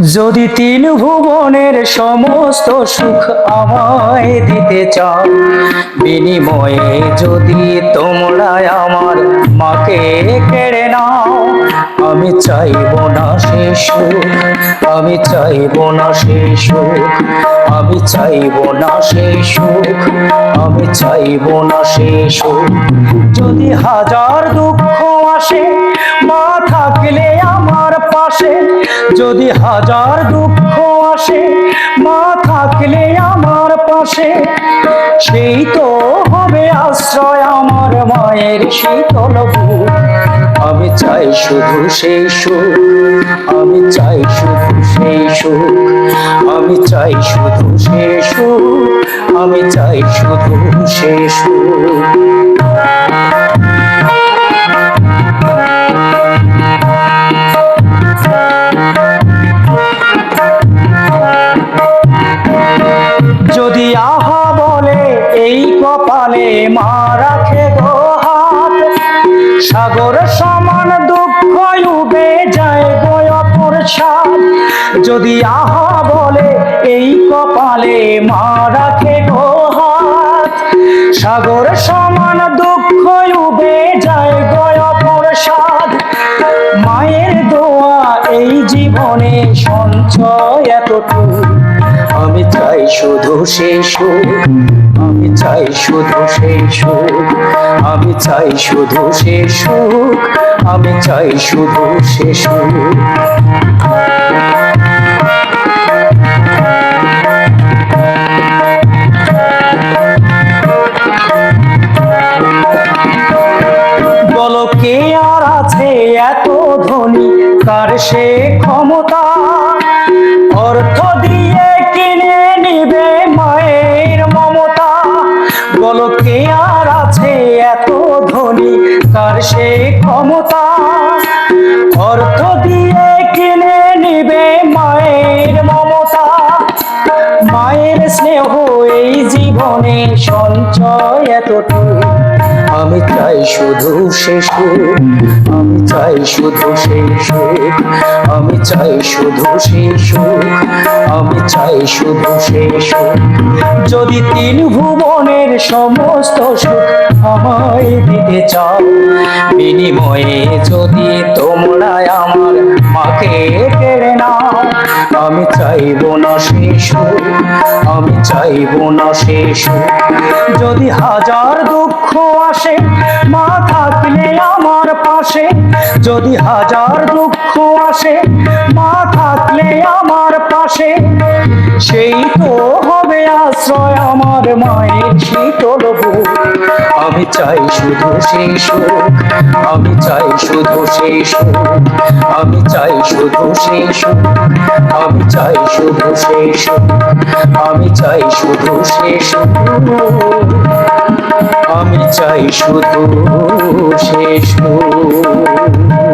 যদি তিন ভুবনের সমস্ত সুখ আমায় দিতে চাও, বিনিময়ে যদি তোমরা আমার মাকে কেড়ে নাও, আমি চাইব না সে সুখ, আমি চাইব না সে সুখ, আমি চাইব না সে সুখ, আমি চাইব না সুখ। যদি হাজার দুঃখ যদি হাজার দুঃখ আসে, মা থাকলে আমার পাশে। সেই তো হবে আশ্রয় আমার মায়ের শীতল আমি চাই শুধু সেই সুখ, আমি চাই শুধু সেই সুখ, আমি চাই শুধু সে সুখ, আমি চাই শুধু সে সুখ। বলে, এই কপালে মা রাখে গো হাত। সাগর সমান দুঃখ উবে যায় গো অপর যদি আহা বলে, এই কপালে মা রাখে গো হাত। সাগর সমান দুঃখ উবে যায় গো অপর মায়ের দোয়া এই জীবনে সঞ্চয় এতটুকু। চাই শুধু সুখ, আমি চাই শুধু সুখ, আমি চাই শুধু সুখ, আমি চাই শুধু সুখ। বলো কে আর আছে এত ধনী? কার সে ক্ষমতা? বলো কে আর আছে এত ধনী? কার সে ক্ষমতা? অর্থ দিয়ে কিনে নিবে মায়ের মমতা। মায়ের স্নেহ এই জীবনে সঞ্চয় এতটুকু। আমি চাই শুধু সুখ আমি চাই শুধু সুখ আমি চাই শুধু সুখ আমি চাই শুধু সুখ যদি তিন ভুবনের সমস্ত সুখ আমায় দিতে চাও, বিনিময়ে যদি তোমরা আমার মাকে আমি চাইব না শেষ আমি চাইব না শেষ যদি হাজার দুঃখ আসে, মা থাকলে আমার পাশে। যদি হাজার দুঃখ আসে, মা থাকলে আমার পাশে। সেই তো আশ্রয় আমার মায়ের শীতল আমি চাই শুধু সেই সুখ, আমি চাই শুধু সেই সুখ, আমি চাই শুধু সেই সুখ, আমি চাই শুধু সেই সুখ, আমি চাই শুধু সেই সুখ। আমি চাই শুধু সে সুখ।